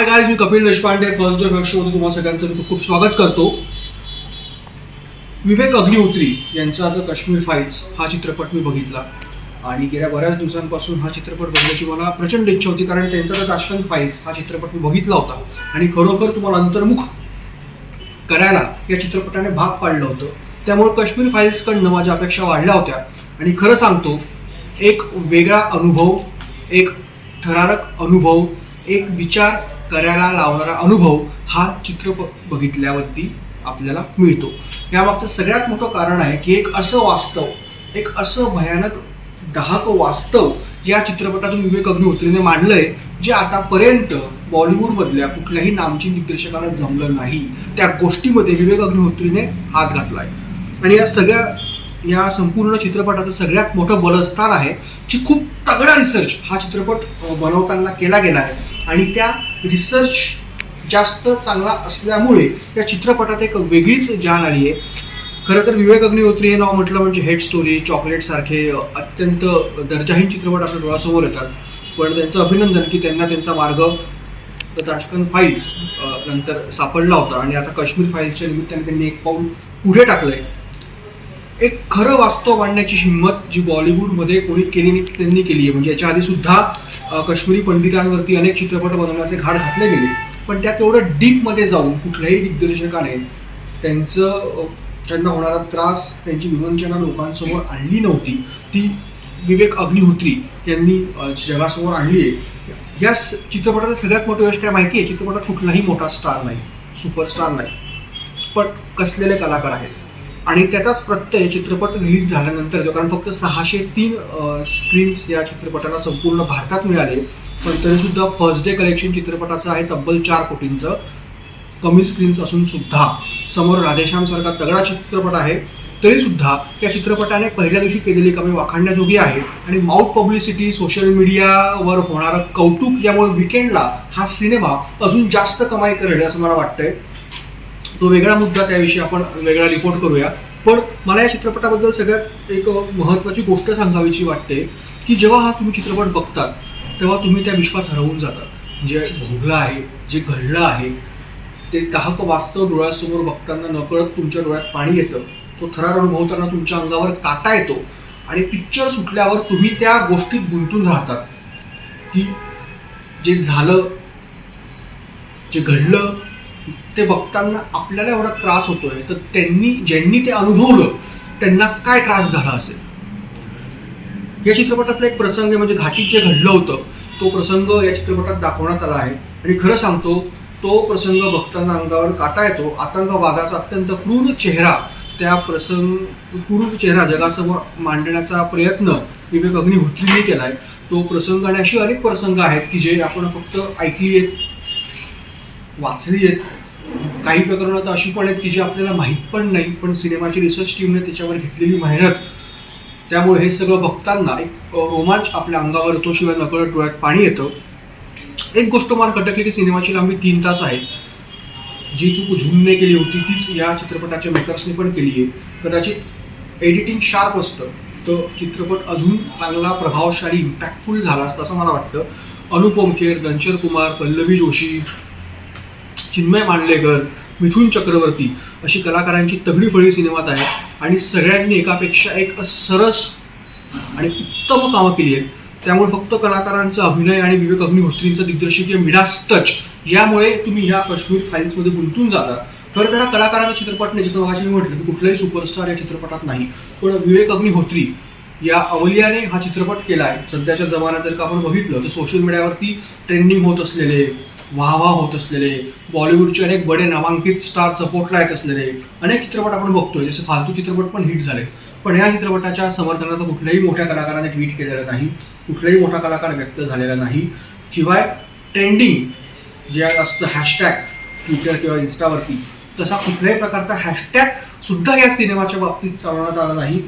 हाय guys मी Kapil Deshpande first day first शोमध्ये तुम्हाला सगळ्यांचं मी खूप स्वागत करतो. विवेक अग्निहोत्री यांचा द काश्मीर फाईल्स हा चित्रपट मी बघितला. आणि गेल्या बऱ्याच दिवसांपासून हा चित्रपट बघण्याची मला प्रचंड इच्छा होती कारण त्यांचा द ताशकंद फाईल्स हा चित्रपट मी बघितला होता. आणि खरोखर तुम्हाला अंतर्मुख करायला या चित्रपटाने भाग पाडलं होतं. त्यामुळे काश्मीर फाईल्सकडनं माझ्या अपेक्षा वाढल्या होत्या. आणि खरं सांगतो एक वेगळा अनुभव एक थरारक अनुभव एक विचार करायला लावणारा अनुभव हा चित्रपट बघितल्यावरती आपल्याला मिळतो. यामागचं सगळ्यात मोठं कारण आहे की एक असं वास्तव एक असं भयानक दहाक वास्तव या चित्रपटातून विवेक अग्निहोत्रीने मांडलंय जे आतापर्यंत बॉलिवूडमधल्या कुठल्याही नामचीन दिग्दर्शकाला जमलं नाही. त्या गोष्टीमध्ये विवेक अग्निहोत्रीने हात घातलाय. आणि या सगळ्या या संपूर्ण चित्रपटाचं सगळ्यात मोठं बलस्थान आहे की खूप तगडा रिसर्च हा चित्रपट बनवताना केला गेला आहे. आणि त्या रिसर्च जास्त चांगला असल्यामुळे त्या चित्रपटात एक वेगळीच जान आली आहे. खरं तर विवेक अग्निहोत्री हे नाव म्हटलं म्हणजे हेड स्टोरी चॉकलेट सारखे अत्यंत दर्जाहीन चित्रपट आपल्या डोळ्यासमोर येतात. पण त्यांचं अभिनंदन की त्यांना त्यांचा मार्ग द फाईल्स नंतर सापडला होता. आणि आता काश्मीर फाईल्सच्या निमित्ताने त्यांनी एक पाऊल पुढे टाकलं आहे एक खरं वास्तव मांडण्याची हिंमत जी बॉलिवूडमध्ये कोणी केली नाही त्यांनी केली आहे. म्हणजे याच्या आधी सुद्धा काश्मीरी पंडितांवरती अनेक चित्रपट बनवण्याचे घाट घातले गेले. पण त्यात एवढं डीपमध्ये जाऊन कुठल्याही दिग्दर्शकाने त्यांचं त्यांना होणारा त्रास त्यांची विवंचना लोकांसमोर आणली नव्हती. ती विवेक अग्निहोत्री यांनी जगासमोर आणली आहे. या स- चित्रपटाचं सगळ्यात मोठी गोष्ट काय माहिती आहे चित्रपटात कुठलाही मोठा स्टार नाही सुपरस्टार नाही. पण कसलेले कलाकार आहेत? आणि त्याचाच प्रत्यय चित्रपट रिलीज झाल्यानंतर जो कारण फक्त सहाशे तीन स्क्रीन्स या चित्रपटाला संपूर्ण भारतात मिळाले पण तरीसुद्धा फर्स्ट डे कलेक्शन चित्रपटाचं आहे तब्बल चार कोटींचं. कमी स्क्रीन्स असून सुद्धा समोर राधेश्याम सारखा तगडा चित्रपट आहे. तरीसुद्धा त्या चित्रपटाने पहिल्या दिवशी केलेली कमी वाखाणण्याजोगी आहे. आणि माउथ पब्लिसिटी सोशल मीडियावर होणारं कौतुक यामुळे विकेंडला हा सिनेमा अजून जास्त कमाई करेल असं मला वाटतंय. तो वेगळा मुद्दा त्याविषयी आपण वेगळा रिपोर्ट करूया. पण मला या चित्रपटाबद्दल सगळ्यात एक महत्त्वाची गोष्ट सांगावीची वाटते की जेव्हा हा तुम्ही चित्रपट बघतात तेव्हा तुम्ही त्या विश्वास हरवून जातात. जे भोगलं आहे जे घडलं आहे ते दाहक वास्तव डोळ्यासमोर बघताना नकळत तुमच्या डोळ्यात पाणी येतं. तो थरार अनुभवताना तुमच्या अंगावर काटा येतो आणि पिक्चर सुटल्यावर तुम्ही त्या गोष्टीत गुंतून राहतात. की जे झालं जे घडलं ते बघताना आपल्याला एवढा त्रास होतोय. तर त्यांनी ज्यांनी ते अनुभवलं त्यांना काय त्रास झाला असेल? या चित्रपटातला एक प्रसंग आहे म्हणजे घाटीत जे घडलं होतं तो प्रसंग या चित्रपटात दाखवण्यात आला आहे. आणि खरं सांगतो तो प्रसंग बघताना अंगावर काटा येतो. आतंकवादाचा अत्यंत क्रूर चेहरा त्या प्रसंग क्रूर चेहरा जगासमोर मांडण्याचा प्रयत्न विवेक अग्निहोत्रीने आहे तो प्रसंग आणि अशी अनेक प्रसंग आहेत की जे आपण फक्त ऐकली आहेत. वाचली आहेत. काही प्रकरणं तर अशी पण आहेत की जी आपल्याला माहीत पण नाही पण सिनेमाची रिसर्च टीमने त्याच्यावर घेतलेली मेहनत. त्यामुळे हे सगळं बघताना एक रोमांच आपल्या अंगावर येतो शिवाय नकळत डोळ्यात पाणी येतं. एक गोष्ट मला खटकली की सिनेमाची लांबी तीन तास आहे. जी चूक झुमने केली होती तीच या चित्रपटाच्या मेकर्सने पण केली आहे. कदाचित एडिटिंग शार्प असतं तर चित्रपट अजून चांगला प्रभावशाली इम्पॅक्टफुल झाला असतं असं मला वाटतं. अनुपम खेर दंशर कुमार पल्लवी जोशी चिन्मय मांडलेकर मिथुन चक्रवर्ती अशी कलाकारांची तगडी फळी सिनेमात आहे आणि सगळ्यांनी एकापेक्षा एक सरस आणि उत्तम कामं केली आहेत. त्यामुळे फक्त कलाकारांचा अभिनय आणि विवेक अग्निहोत्रींचं दिग्दर्शकीय मिडास टच यामुळे तुम्ही ह्या काश्मीर फाईल्समध्ये गुंतून जाता. खरं तर कलाकारांचा चित्रपट नाही जसं मी म्हटलं की कुठलाही सुपरस्टार या चित्रपटात नाही. पण विवेक अग्निहोत्री या अवलियाने हा चित्रपट केला आहे सध्याच्या जमान्यात जर का आपण बघितलं तर सोशल मीडियावरती ट्रेंडिंग होत असलेले वाह वाह होत असलेले बॉलिवूडचे अनेक बडे नामांकित स्टार सपोर्टला येत असलेले अनेक चित्रपट आपण बघतोय. जसे फालतू चित्रपट पण हिट झाले पण या चित्रपटाच्या समर्थनार्थ कुठल्याही मोठ्या कलाकाराने ट्विट केलेलं नाही. कुठलाही मोठा कलाकार व्यक्त झालेला नाही. शिवाय ट्रेंडिंग जे असतं हॅशटॅग ट्विटर किंवा इन्स्टावरती तसा कुठल्याही प्रकारचा हॅशटॅग सुद्धा या सिनेमाच्या बाबतीत चालवण्यात आला नाही.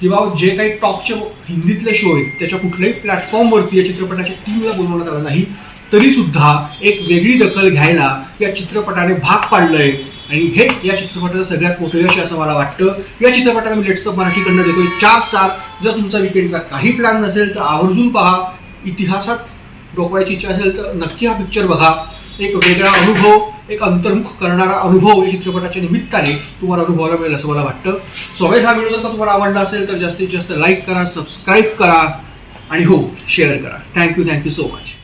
किंवा जे काही टॉपचे हिंदीतले शो आहेत त्याच्या कुठल्याही प्लॅटफॉर्मवरती या चित्रपटाच्या टीमला बोलवण्यात आलं नाही तरी सुद्धा एक वेगळी दखल घ्यायला या चित्रपटाने भाग पाडलंय. आणि हेच या चित्रपटाचं सगळ्यात मोठं यश असं मला वाटतं. या चित्रपटाला मी लेट्सअप मराठीकडनं देतोय. चार स्टार जर तुमचा विकेंडचा काही प्लॅन नसेल तर आवर्जून पहा. इतिहासात डोकवायची इच्छा असेल तर नक्की हा पिक्चर बघा. एक वेगळा अनुभव एक अंतर्मुख करणारा अनुभव या चित्रपटाच्या निमित्ताने तुम्हाला अनुभवायला मिळेल असं मला वाटतं. सोबत हा व्हिडिओ जर का तुम्हाला आवडला असेल तर जास्तीत जास्त लाईक करा सबस्क्राईब करा आणि हो शेअर करा. Thank you thank you so much